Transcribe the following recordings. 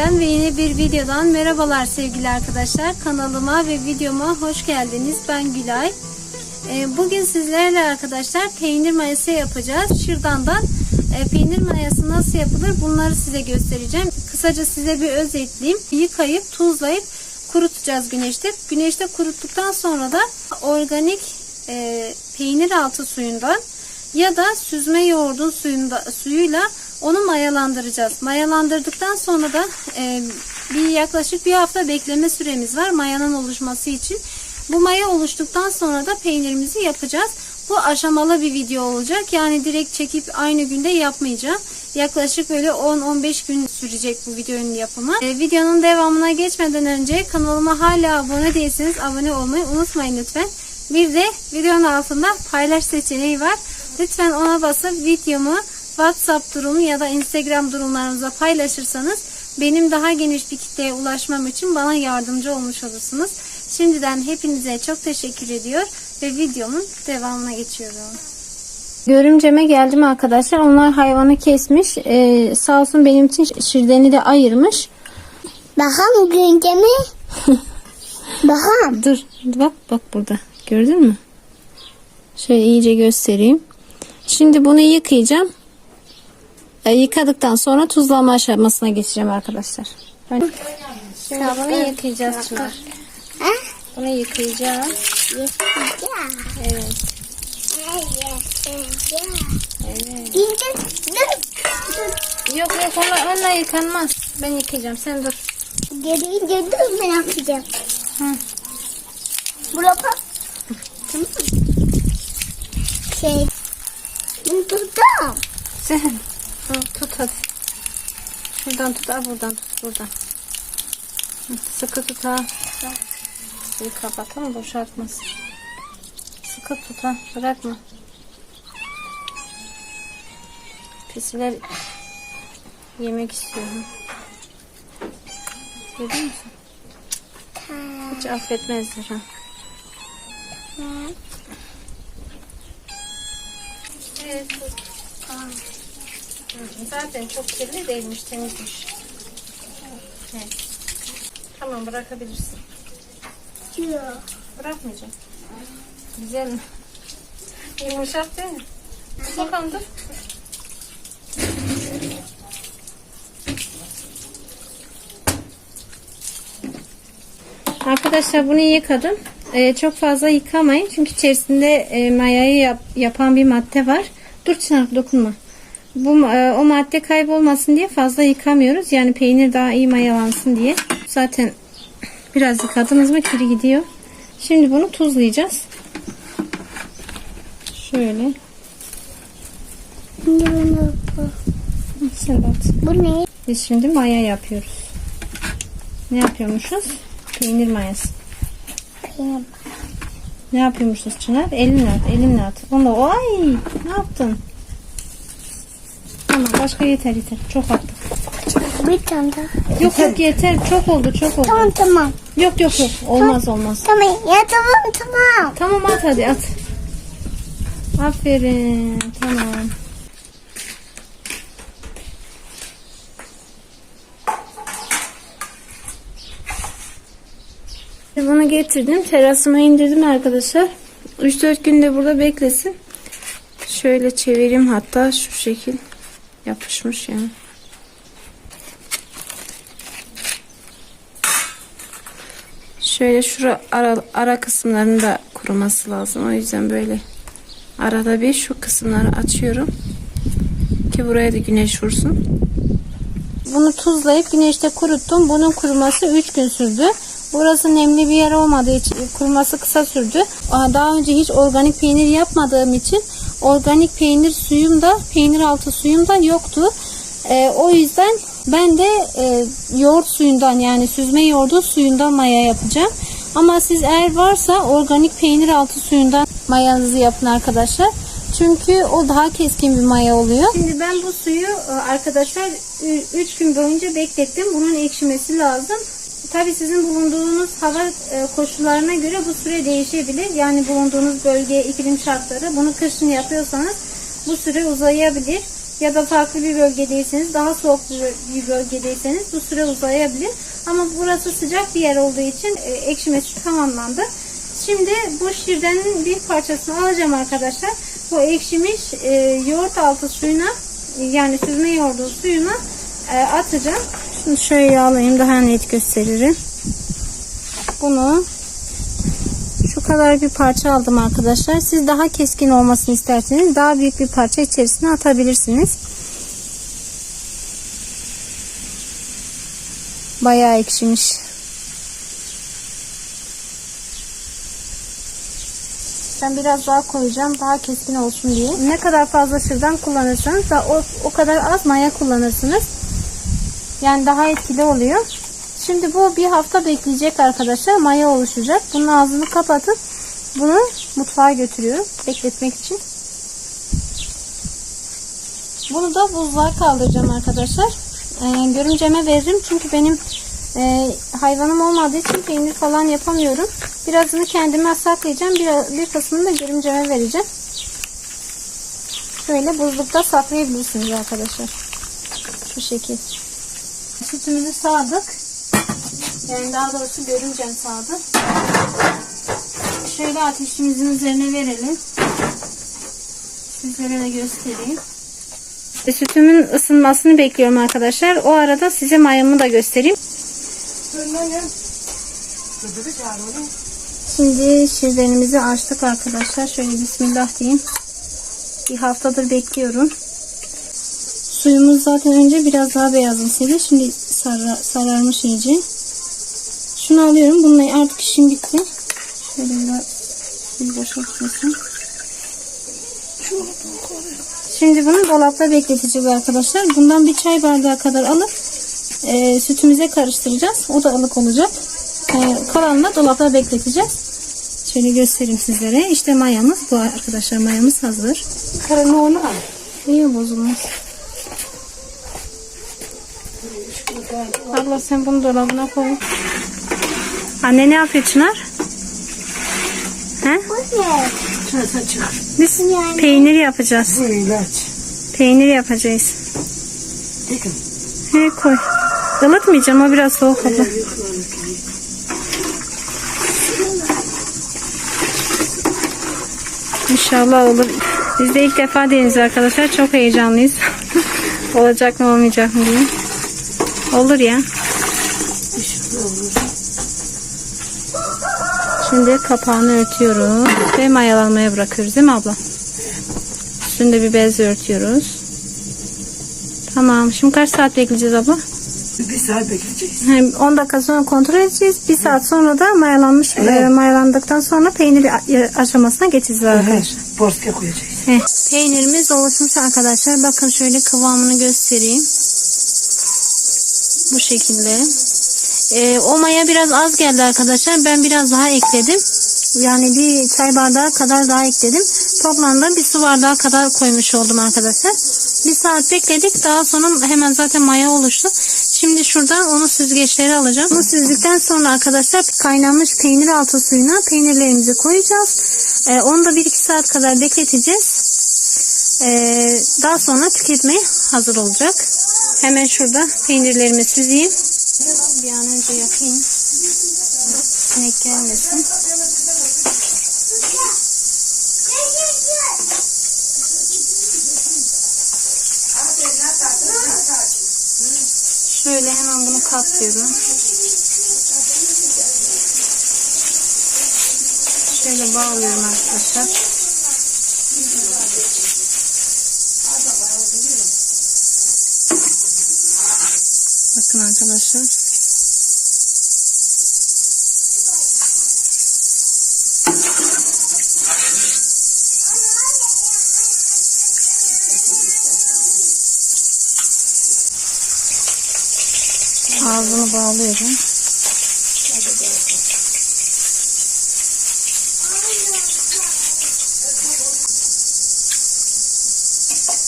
Günden ve yeni bir videodan merhabalar sevgili arkadaşlar. Kanalıma ve videoma hoş geldiniz. Ben Gülay. Ee, Bugün sizlerle arkadaşlar peynir mayası yapacağız. Şırdandan e, peynir mayası nasıl yapılır bunları size göstereceğim. Kısaca size bir özetleyeyim. Yıkayıp tuzlayıp kurutacağız güneşte. Güneşte kuruttuktan sonra da organik e, peynir altı suyundan ya da süzme yoğurdun suyunda, suyuyla onu mayalandıracağız. Mayalandırdıktan sonra da e, bir yaklaşık bir hafta bekleme süremiz var mayanın oluşması için. Bu maya oluştuktan sonra da peynirimizi yapacağız. Bu aşamalı bir video olacak. Yani direkt çekip aynı günde yapmayacağım. Yaklaşık böyle 10-15 gün sürecek bu videonun yapımı. E, videonun devamına geçmeden önce kanalıma hala abone değilseniz abone olmayı unutmayın lütfen. Bir de videonun altında paylaş seçeneği var. Lütfen ona basıp videomu WhatsApp durumu ya da Instagram durumlarınıza paylaşırsanız benim daha geniş bir kitleye ulaşmam için bana yardımcı olmuş olursunuz. Şimdiden hepinize çok teşekkür ediyor ve videomun devamına geçiyorum. Görümceme geldim arkadaşlar. Onlar hayvanı kesmiş. Ee, sağ olsun benim için şirdeni de ayırmış. Bakalım günce mi? Bakalım. Dur bak bak burada. Gördün mü? Şöyle iyice göstereyim. Şimdi bunu yıkayacağım. E, yıkadıktan sonra tuzlama aşamasına geçeceğim arkadaşlar. Ben... Şimdi bunu yıkayacağız Çınar. Bunu yıkayacağım. Yıkayacağım. Evet. Evet. Yok yok onunla, onunla yıkanmaz. Ben yıkayacağım. Sen dur. Gelince dur ben yapacağım. Hı. Buraya bak. Tamam. Şey. Bunu tuttum. Sen. Şuradan tut. Al buradan tut. Buradan. Hı, Sıkı tut ha. Bir kapat ama boşaltmasın. Sıkı tut ha. Bırakma. Pisiler yemek istiyor. Görüyor musun? Hiç affetmezler ha. Evet. Zaten çok kirli değilmiş, temizmiş. Evet. Tamam bırakabilirsin. Yok. Bırakmayacağım. Güzel mi? Yumuşak değil mi? Bakalım dur. Arkadaşlar bunu yıkadım. Ee, çok fazla yıkamayın çünkü içerisinde e, mayayı yap- yapan bir madde var. Dur Çınar dokunma. Bu e, o madde kaybolmasın diye fazla yıkamıyoruz. Yani peynir daha iyi mayalansın diye. Zaten biraz yıkadınız mı kiri gidiyor. Şimdi bunu tuzlayacağız. Şöyle. Sen. Bu ne? Biz şimdi maya yapıyoruz. Ne yapıyormuşuz? Peynir mayası. Benim. Ne yapıyormuşuz Çınar? Elinle at, elinle at. Onu ay ne yaptın? Tamam başka yeter yeter. Çok attık. Bir tane daha. Yok yok yeter. Çok oldu çok oldu. Tamam tamam. Yok yok yok. Olmaz olmaz. Tamam ya tamam tamam. Tamam at hadi at. Aferin. Tamam. Bunu getirdim. Terasıma indirdim arkadaşlar. 3-4 günde burada beklesin. Şöyle çevireyim hatta şu şekil yapışmış yani. Şöyle şura ara, ara kısımlarının da kuruması lazım. O yüzden böyle arada bir şu kısımları açıyorum. Ki buraya da güneş vursun. Bunu tuzlayıp güneşte kuruttum. Bunun kuruması 3 gün sürdü. Burası nemli bir yer olmadığı için kuruması kısa sürdü. Daha önce hiç organik peynir yapmadığım için organik peynir suyum da peynir altı suyum da yoktu. Ee, o yüzden ben de e, yoğurt suyundan yani süzme yoğurdun suyundan maya yapacağım. Ama siz eğer varsa organik peynir altı suyundan mayanızı yapın arkadaşlar. Çünkü o daha keskin bir maya oluyor. Şimdi ben bu suyu e, arkadaşlar 3 gün boyunca beklettim. Bunun ekşimesi lazım. Tabii sizin bulunduğunuz hava e, koşullarına göre bu süre değişebilir. Yani bulunduğunuz bölge, iklim şartları. Bunu kışın yapıyorsanız bu süre uzayabilir. ya da farklı bir bölgedeyseniz, daha soğuk bir- bölgedeyseniz bu süre uzayabilir. Ama burası sıcak bir yer olduğu için e, ekşimesi tamamlandı. Şimdi bu şirdenin bir parçasını alacağım arkadaşlar. Bu ekşimiş e, yoğurt altı suyuna yani süzme yoğurdun suyuna atacağım. Şimdi şöyle yağlayayım daha net gösteririm. Bunu şu kadar bir parça aldım arkadaşlar. Siz daha keskin olmasını isterseniz daha büyük bir parça içerisine atabilirsiniz. Bayağı ekşimiş. Ben biraz daha koyacağım daha keskin olsun diye. Ne kadar fazla şırdan kullanırsanız da o, o kadar az maya kullanırsınız. Yani daha etkili oluyor. Şimdi bu bir hafta bekleyecek arkadaşlar. Maya oluşacak. Bunun ağzını kapatıp bunu mutfağa götürüyorum. Bekletmek için. Bunu da buzluğa kaldıracağım arkadaşlar. Ee, görümceme veririm. Çünkü benim e, hayvanım olmadığı için peynir falan yapamıyorum. Birazını kendime saklayacağım. Bir, bir kısmını da görümceme vereceğim. Şöyle buzlukta saklayabilirsiniz arkadaşlar. Şu şekil. Sütümüzü sağdık. Yani daha doğrusu görümcem sağdı. Şöyle ateşimizin üzerine verelim. Sizlere de göstereyim. Sütümün ısınmasını bekliyorum arkadaşlar. O arada size mayamı da göstereyim. Şimdi şirdenimizi açtık arkadaşlar. Şöyle bismillah diyeyim. Bir haftadır bekliyorum. Suyumuz zaten önce biraz daha beyazımsıydı. Şimdi sarra, sararmış iyice. Şunu alıyorum. Bununla artık işim bitti. Şöyle biraz suyu boşaltmasın. Şimdi bunu dolapta bekleteceğiz arkadaşlar. Bundan bir çay bardağı kadar alıp e, sütümüze karıştıracağız. O da ılık olacak. E, kalanını dolapta bekleteceğiz. Şöyle göstereyim sizlere. İşte mayamız bu arkadaşlar. Mayamız hazır. Karını onu al. İyi bozulmaz. Abla sen bunu dolabına koy. Anne ne yapıyor Çınar? He? Çarsa. Biz Yani- peynir yapacağız. Bu ilaç. Peynir yapacağız. Bakın. He koy. Ilıtmayacağım o biraz soğuk abla. İnşallah olur. Biz de ilk defa deniz arkadaşlar. Çok heyecanlıyız. Olacak mı olmayacak mı diye. Olur ya. Şimdi kapağını örtüyoruz ve mayalanmaya bırakıyoruz değil mi abla? Üstünde bir bez örtüyoruz. Tamam. Şimdi kaç saat bekleyeceğiz abla? Bir saat bekleyeceğiz. Hem 10 dakika sonra kontrol edeceğiz. Bir saat sonra da mayalanmış, e, mayalandıktan sonra peynir a- aşamasına geçeceğiz arkadaşlar. Borska koyacağız. Heh, Peynirimiz oluşmuş arkadaşlar. Bakın şöyle kıvamını göstereyim. Bu şekilde. Ee, o maya biraz az geldi arkadaşlar. Ben biraz daha ekledim. Yani bir çay bardağı kadar daha ekledim. Toplamda bir su bardağı kadar koymuş oldum arkadaşlar. Bir saat bekledik. Daha sonra hemen zaten maya oluştu. Şimdi şurada onu süzgeçleri alacağım. Bunu süzdükten sonra arkadaşlar kaynanmış peynir altı suyuna peynirlerimizi koyacağız. Ee, onu da 1-2 saat kadar bekleteceğiz. Ee, daha sonra tüketmeye hazır olacak. Hemen şurada peynirlerimi süzeyim. Bir an önce yapayım. Sinek gelmesin. Şöyle hemen bunu katlıyorum. Şöyle bağlıyorum arkadaşlar. Bakın arkadaşlar. Ağzını bağlıyorum.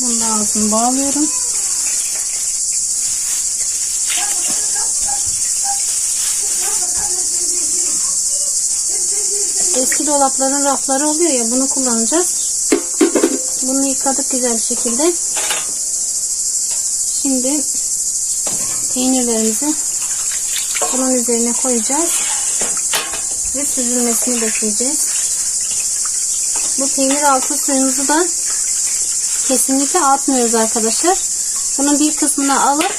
Bunu ağzını bağlıyorum. Eski dolapların rafları oluyor ya bunu kullanacağız. Bunu yıkadık güzel bir şekilde. Şimdi peynirlerimizi bunun üzerine koyacağız ve süzülmesini bekleyeceğiz. Bu peynir altı suyumuzu da kesinlikle atmıyoruz arkadaşlar. Bunun bir kısmını alıp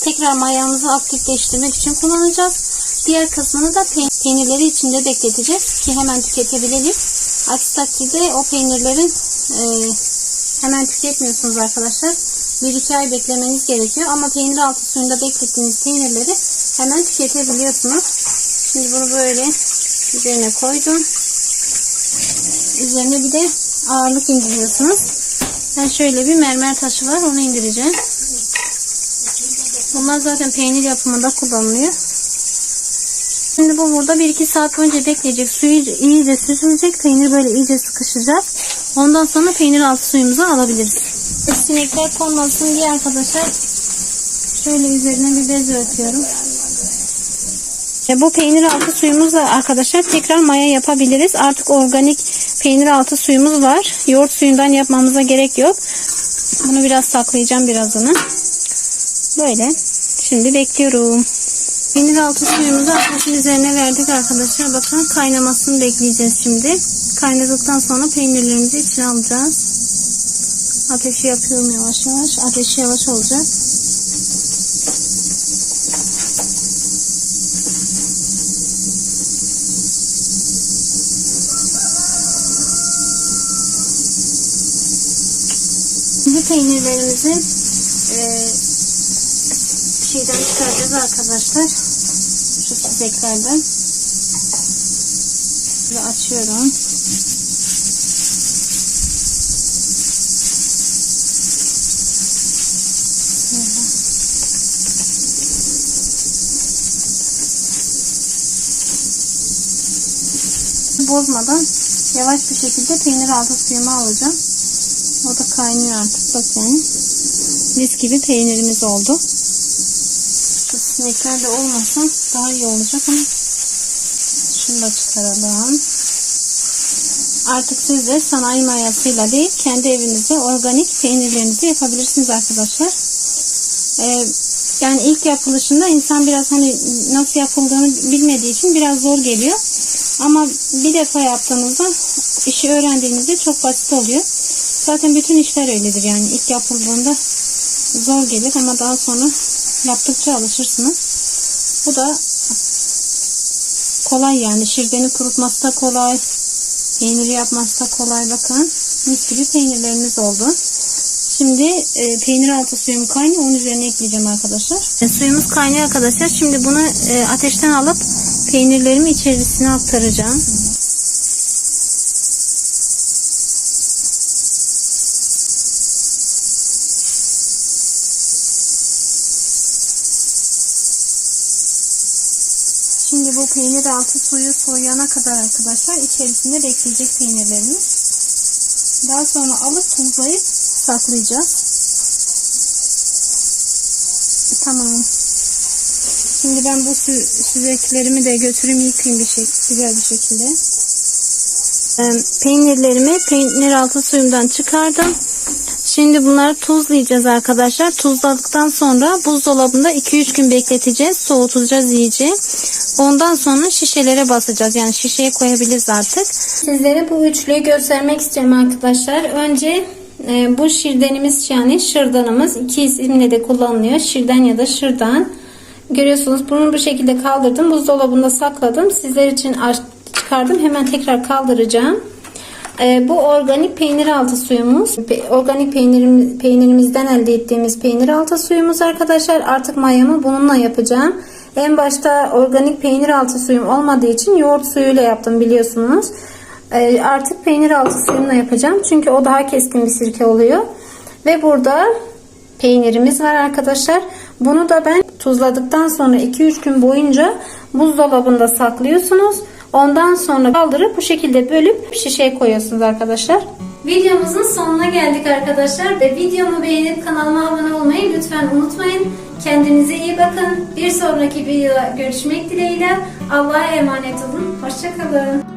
tekrar mayamızı aktifleştirmek için kullanacağız. Diğer kısmını da pe- peynirleri içinde bekleteceğiz ki hemen tüketebilelim. Aksi takdirde o peynirlerin e, hemen tüketmiyorsunuz arkadaşlar. 1-2 ay beklemeniz gerekiyor ama peynir altı suyunda beklettiğiniz peynirleri hemen tüketebiliyorsunuz. Şimdi bunu böyle üzerine koydum. Üzerine bir de ağırlık indiriyorsunuz. Ben şöyle bir mermer taşı var onu indireceğim. Bunlar zaten peynir yapımında kullanılıyor. Şimdi bu burada 1-2 saat boyunca bekleyecek. Suyu iyice süzülecek. Peynir böyle iyice sıkışacak. Ondan sonra peynir altı suyumuzu alabiliriz. Sinekler konmasın diye arkadaşlar şöyle üzerine bir bez örtüyorum. E, bu peynir altı suyumuzla arkadaşlar tekrar maya yapabiliriz. Artık organik peynir altı suyumuz var. Yoğurt suyundan yapmamıza gerek yok. Bunu biraz saklayacağım birazını. Böyle. Şimdi bekliyorum. Peynir altı suyumuzu ateşin üzerine verdik arkadaşlar. Bakın kaynamasını bekleyeceğiz şimdi. Kaynadıktan sonra peynirlerimizi içine alacağız. Ateşi yapıyorum yavaş yavaş. Ateşi yavaş olacak. Şimdi peynirlerimizi e, şeyden çıkaracağız arkadaşlar. Şu çizeklerden. Ve açıyorum. Bozmadan yavaş bir şekilde peynir altı suyumu alacağım. O da kaynıyor artık bakın. Mis gibi peynirimiz oldu. Şu sinekler de olmasa daha iyi olacak ama şunu da çıkaralım. Artık siz de sanayi mayasıyla değil kendi evinizde organik peynirlerinizi yapabilirsiniz arkadaşlar. Ee, yani ilk yapılışında insan biraz hani nasıl yapıldığını bilmediği için biraz zor geliyor. Ama bir defa yaptığınızda işi öğrendiğinizde çok basit oluyor. Zaten bütün işler öyledir yani ilk yapıldığında zor gelir ama daha sonra yaptıkça alışırsınız. Bu da kolay yani şirdeni kurutması da kolay. Peyniri yapması da kolay bakın. Mis gibi peynirlerimiz oldu. Şimdi e, peynir altı suyum kaynıyor. Onun üzerine ekleyeceğim arkadaşlar. E, suyumuz kaynıyor arkadaşlar. Şimdi bunu e, ateşten alıp peynirlerimi içerisine aktaracağım. Şimdi bu peynir altı suyu soğuyana kadar arkadaşlar içerisinde bekleyecek peynirlerimiz. Daha sonra alıp tuzlayıp saklayacağız. Tamam. Şimdi ben bu sü süzeklerimi de götüreyim yıkayayım bir şey güzel bir şekilde. Ee, peynirlerimi peynir altı suyumdan çıkardım. Şimdi bunları tuzlayacağız arkadaşlar. Tuzladıktan sonra buzdolabında 2-3 gün bekleteceğiz. Soğutacağız iyice. Ondan sonra şişelere basacağız. Yani şişeye koyabiliriz artık. Sizlere bu üçlüyü göstermek istiyorum arkadaşlar. Önce e, bu şirdenimiz yani şırdanımız iki isimle de kullanılıyor. Şirden ya da şırdan. Görüyorsunuz bunu bu şekilde kaldırdım. Buzdolabında sakladım. Sizler için çıkardım. Hemen tekrar kaldıracağım. Ee, bu organik peynir altı suyumuz. Pe- Organik peynirim, peynirimizden elde ettiğimiz peynir altı suyumuz arkadaşlar. Artık mayamı bununla yapacağım. En başta organik peynir altı suyum olmadığı için yoğurt suyuyla yaptım biliyorsunuz. Ee, artık peynir altı suyumla yapacağım. Çünkü o daha keskin bir sirke oluyor. Ve burada peynirimiz var arkadaşlar. Bunu da ben tuzladıktan sonra 2-3 gün boyunca buzdolabında saklıyorsunuz. Ondan sonra kaldırıp bu şekilde bölüp şişeye koyuyorsunuz arkadaşlar. Videomuzun sonuna geldik arkadaşlar. Ve videomu beğenip kanalıma abone olmayı lütfen unutmayın. Kendinize iyi bakın. Bir sonraki videoda görüşmek dileğiyle. Allah'a emanet olun. Hoşçakalın.